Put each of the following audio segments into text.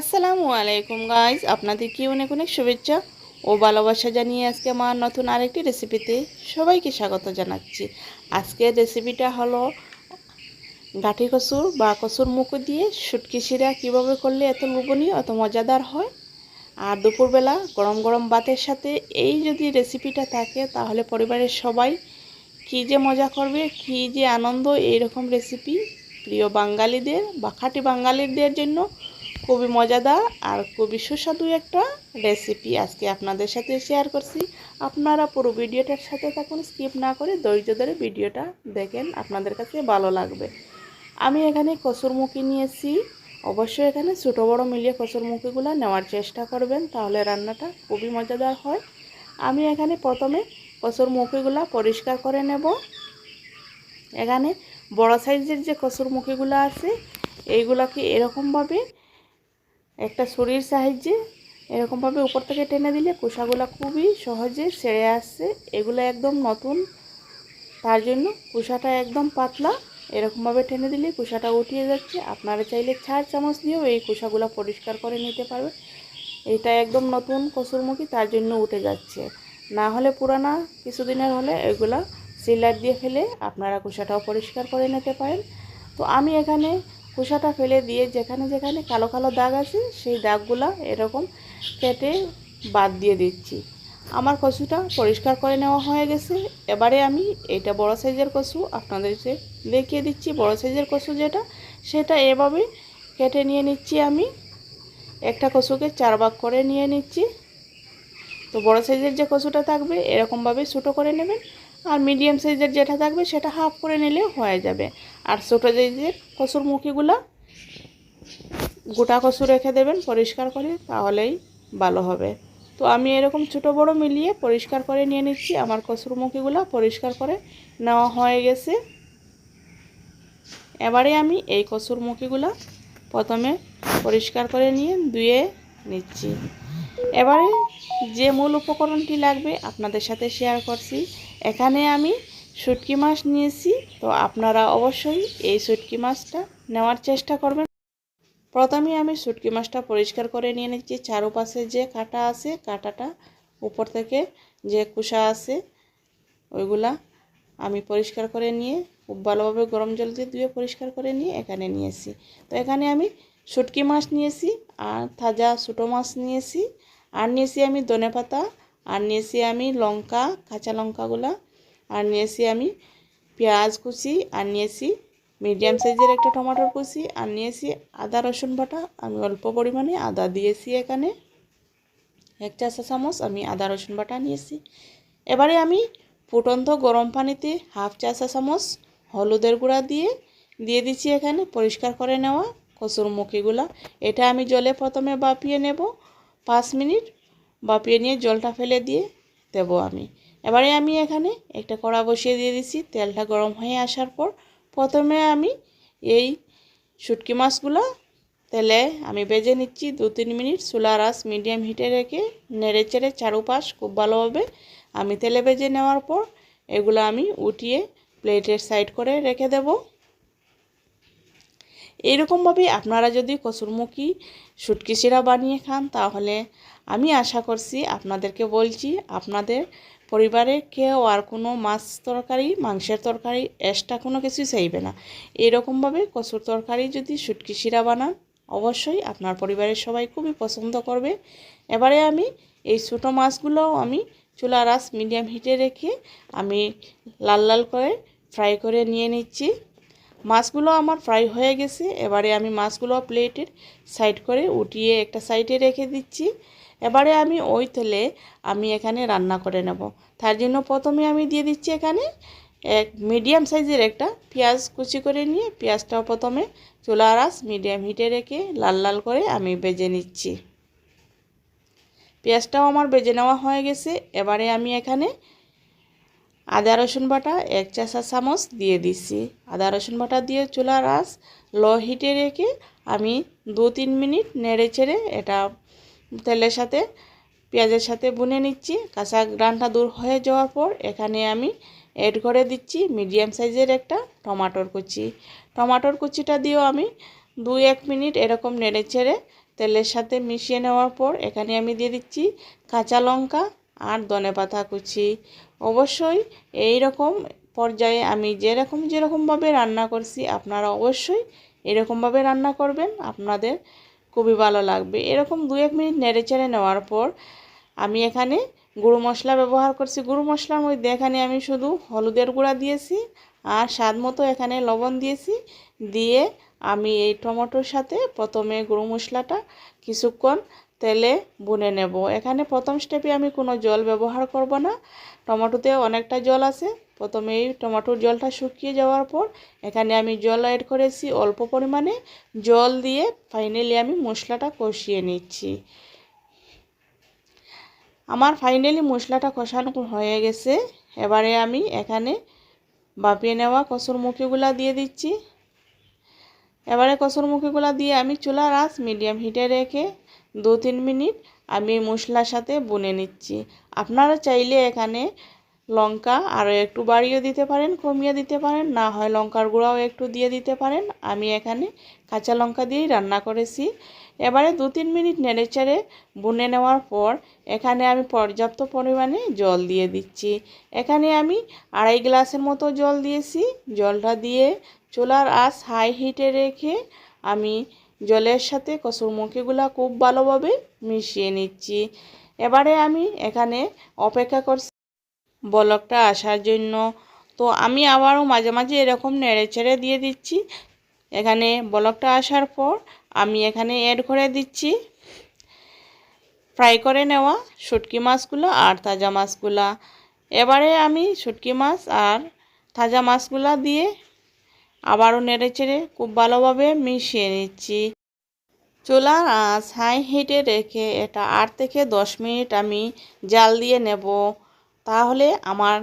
আসসালামু আলাইকুম গাইজ আপনাদেরকে অনেক অনেক শুভেচ্ছা ও ভালোবাসা জানিয়ে আজকে আমার নতুন আরেকটি রেসিপিতে সবাইকে স্বাগত জানাচ্ছি। আজকের রেসিপিটা হলো গাঠি কচুর বা কচুর মুখো দিয়ে শুটকি শিরা কীভাবে করলে এত লোভনীয়, এত মজাদার হয়। আর দুপুরবেলা গরম গরম ভাতের সাথে এই যদি রেসিপিটা থাকে, তাহলে পরিবারের সবাই কী যে মজা করবে, কী যে আনন্দ, এইরকম রেসিপি প্রিয় বাঙালিদের বা খাঁটি বাঙালিদের জন্য খুবই মজাদার আর খুবই সুস্বাদু একটা রেসিপি আজকে আপনাদের সাথে শেয়ার করছি। আপনারা পুরো ভিডিওটার সাথে থাকুন স্কিপ না করে ধৈর্য ধরে ভিডিওটা দেখেন, আপনাদের কাছে ভালো লাগবে। আমি এখানে কসুরমুখী নিয়েছি। অবশ্যই এখানে ছোটো বড়ো মিলিয়ে কসুরমুখীগুলো নেওয়ার চেষ্টা করবেন, তাহলে রান্নাটা খুবই মজাদার হয়। আমি এখানে প্রথমে কসুরমুখীগুলো পরিষ্কার করে নেব। এখানে বড় সাইজের যে কসুরমুখীগুলো আছে, এইগুলোকে এরকমভাবে একটা ছুরির সাহায্যে এরকমভাবে উপর থেকে টেনে দিলে কুসাগুলো খুবই সহজে সেরে আসছে। এগুলো একদম নতুন। তার জন্য কুসাটা একদম পাতলা। এরকমভাবে টেনে দিলে কুসাটা উঠিয়ে যাচ্ছে। আপনারা চাইলে ছাড় চামচ দিয়েও এই কুসাগুলো পরিষ্কার করে নিতে পারবে এটা একদম নতুন কসুরমুখী তার জন্য উঠে যাচ্ছে। না হলে পুরানা কিছুদিনের হলে এগুলা সিলার দিয়ে ফেলে আপনারা কুসাটাও পরিষ্কার করে নিতে পারেন। তো আমি এখানে খোসাটা ফেলে দিয়ে যেখানে যেখানে কালো কালো দাগ আছে, সেই দাগগুলো এরকম কেটে বাদ দিয়ে দিচ্ছি। আমার কচুটা পরিষ্কার করে নেওয়া হয়ে গেছে। এবারে আমি এটা বড় সাইজের কচু আপনাদেরকে দেখিয়ে দিচ্ছি, বড় সাইজের কচু যেটা, সেটা এভাবে কেটে নিয়ে নিচ্ছি আমি। একটা কচুকে চার ভাগ করে নিয়ে নিচ্ছি। তো বড় সাইজের যে কচুটা থাকবে, এরকমভাবে ছোটো করে নেবেন। আর মিডিয়াম সাইজের যেটা থাকবে সেটা হাফ করে নিলে হয়ে যাবে। আর ছোটো সাইজের কচুর মুখিগুলো গোটা কচু রেখে দেবেন পরিষ্কার করে, তাহলেই ভালো হবে। তো আমি এরকম ছোট বড় মিলিয়ে পরিষ্কার করে নিয়ে নিচ্ছি। আমার কচুর মুখিগুলো পরিষ্কার করে নেওয়া হয়ে গেছে। এবারে আমি এই কচুর মুখিগুলো প্রথমে পরিষ্কার করে নিয়ে ধুয়ে নিচ্ছি। এবারে যে মূল উপকরণটি লাগবে আপনাদের সাথে শেয়ার করছি। এখানে আমি শুটকি মাছ নিয়েছি, তো আপনারা অবশ্যই এই শুটকি মাছটা নেওয়ার চেষ্টা করবেন। প্রথমে আমি শুটকি মাছটা পরিষ্কার করে নিয়ে নিচ্ছি। চারোপাশে যে কাটা আছে, কাটাটা উপর থেকে যে কুসা আছে, ওইগুলা আমি পরিষ্কার করে নিয়ে খুব ভালোভাবে গরম জল দিয়ে ধুয়ে পরিষ্কার করে নিয়ে এখানে নিয়েছি। তো এখানে আমি শুটকি মাছ নিয়েছি, আর তাজা ছোটো মাছ নিয়েছি আর নিয়েছি আমি ধনে পাতা, আর নিয়েছি আমি লঙ্কা, কাঁচা লঙ্কাগুলা, আর নিয়েছি আমি পেঁয়াজ কুচি, আর নিয়েছি মিডিয়াম সাইজের একটা টমেটোর কুচি, আর নিয়েছি আদা, রসুন বাটা। আমি অল্প পরিমাণে আদা দিয়েছি এখানে। এক চা চামচ আমি আদা, রসুন বাটা নিয়েছি। এবারে আমি ফুটন্ত গরম পানিতে হাফ চা চামচ হলুদের গুঁড়া দিয়ে দিয়ে দিচ্ছি এখানে পরিষ্কার করে নেওয়া কচুর মুখিগুলা। এটা আমি জলে প্রথমে বাপিয়ে নেব। পাঁচ মিনিট বাপিয়ে নিয়ে জলটা ফেলে দিয়ে দেব আমি। এবারে আমি এখানে একটা কড়া বসিয়ে দিয়ে দিছি, তেলটা গরম হয়ে আসার পর প্রথমে আমি এই শুটকি মাছগুলো তেলে আমি বেজে নিচ্ছি দু তিন মিনিট। চুলার আঁচ মিডিয়াম হিটে রেখে নেড়ে চেড়ে চারুপাশ খুব ভালোভাবে আমি তেলে বেজে নেওয়ার পর এগুলো আমি উঠিয়ে প্লেটের সাইড করে রেখে দেব। এইরকমভাবে আপনারা যদি কসুরমুখী শুটকি শিরা বানিয়ে খান, তাহলে আমি আশা করছি আপনাদেরকে বলছি, আপনাদের পরিবারে কেউ আর কোনো মাছ তরকারি, মাংসের তরকারি, এক্সট্রা কোনো কিছুই চাইবে না। এরকমভাবে কচুর তরকারি যদি শুটকি শিরা বানান, অবশ্যই আপনার পরিবারের সবাই খুবই পছন্দ করবে। এবারে আমি এই ছোটো মাছগুলো আমি চুলা রাস মিডিয়াম হিটে রেখে আমি লাল লাল করে ফ্রাই করে নিয়ে নিচ্ছি। মাছগুলো আমার ফ্রাই হয়ে গেছে। এবারে আমি মাছগুলো প্লেটের সাইড করে উঠিয়ে একটা সাইডে রেখে দিচ্ছি। এবারে আমি ওই তেলে আমি এখানে রান্না করে নেব। তার জন্য প্রথমে আমি দিয়ে দিচ্ছি এখানে এক মিডিয়াম সাইজের একটা পেঁয়াজ কুচি করে নিয়ে পেঁয়াজটাও প্রথমে চুলা রাস মিডিয়াম হিটে রেখে লাল লাল করে আমি বেজে নিচ্ছি। পেঁয়াজটাও আমার বেজে নেওয়া হয়ে গেছে। এবারে আমি এখানে আদা, রসুন বাটা, এক চা চামচ দিয়ে দিচ্ছি আদা, রসুন বাটা দিয়ে চুলা রাস লো হিটে রেখে আমি দু তিন মিনিট নেড়ে চেড়ে এটা তেলের সাথে, পেঁয়াজের সাথে বুনে নিচ্ছি। কাঁচা গ্রানটা দূর হয়ে যাওয়ার পর এখানে আমি এড করে দিচ্ছি মিডিয়াম সাইজের একটা টমাটোর কুচি। টমাটোর কুচিটা দিয়েও আমি দুই এক মিনিট এরকম নেড়ে চেড়ে তেলের সাথে মিশিয়ে নেওয়ার পর এখানে আমি দিয়ে দিচ্ছি কাঁচা লঙ্কা আর ধনে পাতা কুচি। অবশ্যই এই রকম পর্যায়ে আমি যেরকম যেরকমভাবে রান্না করছি, আপনারা অবশ্যই এরকমভাবে রান্না করবেন। আপনাদের খুবই ভালো লাগবে। এরকম দু এক মিনিট নেড়ে চেড়ে নেওয়ার পর আমি এখানে গুঁড়ো মশলা ব্যবহার করছি। গুঁড়ো মশলার মধ্যে এখানে আমি শুধু হলুদের গুঁড়া দিয়েছি আর স্বাদ মতো এখানে লবণ দিয়েছি। দিয়ে আমি এই টমেটোর সাথে প্রথমে গুঁড়ো মশলাটা কিছুক্ষণ তেলে বুনে নেব। এখানে প্রথম স্টেপে আমি কোনো জল ব্যবহার করব না। টমেটোতে অনেকটা জল আছে। প্রথমে এই টমেটোর জলটা শুকিয়ে যাওয়ার পর এখানে আমি জল অ্যাড করেছি অল্প পরিমাণে। জল দিয়ে ফাইনালি আমি মশলাটা কষিয়ে নিচ্ছি। আমার ফাইনালি মশলাটা কষানো হয়ে গেছে। এবারে আমি এখানে বাপিয়ে নেওয়া কসুর মুখিগুলা দিয়ে দিচ্ছি। এবারে কসুর মুখিগুলা দিয়ে আমি চুলার আঁচ মিডিয়াম হিটে রেখে দু তিন মিনিট আমি মশলার সাথে বুনে নিচ্ছি। আপনারা চাইলে এখানে লঙ্কা আরও একটু বাড়িয়ে দিতে পারেন, কমিয়ে দিতে পারেন, না হয় লঙ্কার গুঁড়াও একটু দিয়ে দিতে পারেন। আমি এখানে কাঁচা লঙ্কা দিয়েই রান্না করেছি। এবারে দু তিন মিনিট নেড়ে চেড়ে বুনে নেওয়ার পর এখানে আমি পর্যাপ্ত পরিমাণে জল দিয়ে দিচ্ছি। এখানে আমি আড়াই গ্লাসের মতো জল দিয়েছি। জলটা দিয়ে চুলার আঁচ হাই হিটে রেখে আমি জলের সাথে কসুরমুখিগুলো খুব ভালোভাবে মিশিয়ে নিচ্ছি। এবারে আমি এখানে অপেক্ষা করছি বলকটা আসার জন্য। তো আমি আবারও মাঝে মাঝে এরকম নেড়ে চেড়ে দিয়ে দিচ্ছি। এখানে বলকটা আসার পর আমি এখানে অ্যাড করে দিচ্ছি। ফ্রাই করে নেওয়া শুটকি মাছগুলো আর তাজা মাছগুলা। এবারে আমি শুটকি মাছ আর তাজা মাছগুলা দিয়ে আবারও নেড়ে চেড়ে খুব ভালোভাবে মিশিয়ে নিচ্ছি। চুলার আঁচ হাই হিটে রেখে এটা আট থেকে দশ মিনিট আমি জাল দিয়ে নেব। তাহলে আমার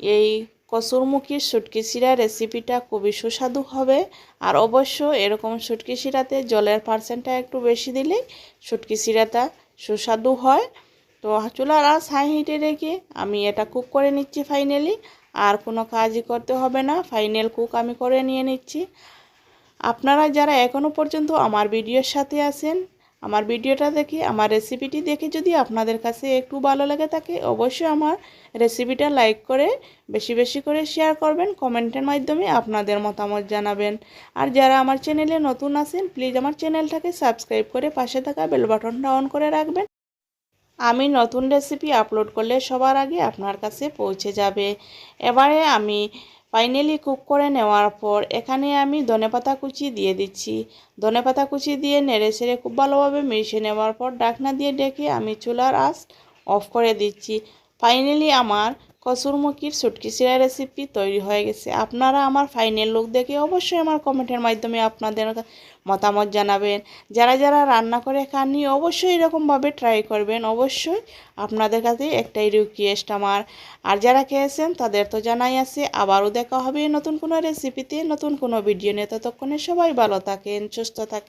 এই কসুরমুখীর সুটকি শিরা রেসিপিটা খুবই সুস্বাদু হবে। আর অবশ্য এরকম সুটকি শিরাতে জলের পার্সেন্টটা একটু বেশি দিলে সুটকি শিরাটা সুস্বাদু হয়। তো চুলার আঁচ হাই হিটে রেখে আমি এটা কুক করে নিচ্ছি ফাইনালি। আর কোনো কাজই করতে হবে না। ফাইনাল কুক আমি করে নিয়ে নিচ্ছি। আপনারা যারা এখনও পর্যন্ত আমার ভিডিওর সাথে আছেন, আমার ভিডিওটা দেখে, আমার রেসিপিটি দেখে যদি আপনাদের কাছে একটু ভালো লাগে থাকে, অবশ্যই আমার রেসিপিটা লাইক করে, বেশি বেশি করে শেয়ার করবেন, কমেন্টের মাধ্যমে আপনাদের মতামত জানাবেন। আর যারা আমার চ্যানেলে নতুন আছেন প্লিজ আমার চ্যানেলটাকে সাবস্ক্রাইব করে পাশে থাকা বেল বাটনটা অন করে রাখবেন। আমি নতুন রেসিপি আপলোড করলে সবার আগে আপনার কাছে পৌঁছে যাবে। এবারে আমি ফাইনালি কুক করে নেওয়ার পর এখানে আমি ধনেপাতা কুচি দিয়ে দিচ্ছি। ধনেপাতা কুচি দিয়ে নেড়ে সেড়ে খুব ভালোভাবে মিশিয়ে নেওয়ার পর ডাকনা দিয়ে ডেকে আমি চুলার আঁচ অফ করে দিচ্ছি। ফাইনালি আমার কসুরমুখির সুটকি সিরা রেসিপি তৈরি হয়ে গেছে। আপনারা আমার ফাইনাল লুক দেখে অবশ্যই আমার কমেন্টের মাধ্যমে আপনাদের মতামত জানাবেন। যারা যারা রান্না করে খাননি, অবশ্যই এরকমভাবে ট্রাই করবেন। অবশ্যই আপনাদের কাছে একটাই রিকোয়েস্ট আমার। আর যারা খেয়েছেন, তাদের তো জানাই আছে। আবারও দেখা হবে নতুন কোনো রেসিপিতে নতুন কোনো ভিডিও নিয়ে। ততক্ষণে সবাই ভালো থাকেন, সুস্থ থাকেন।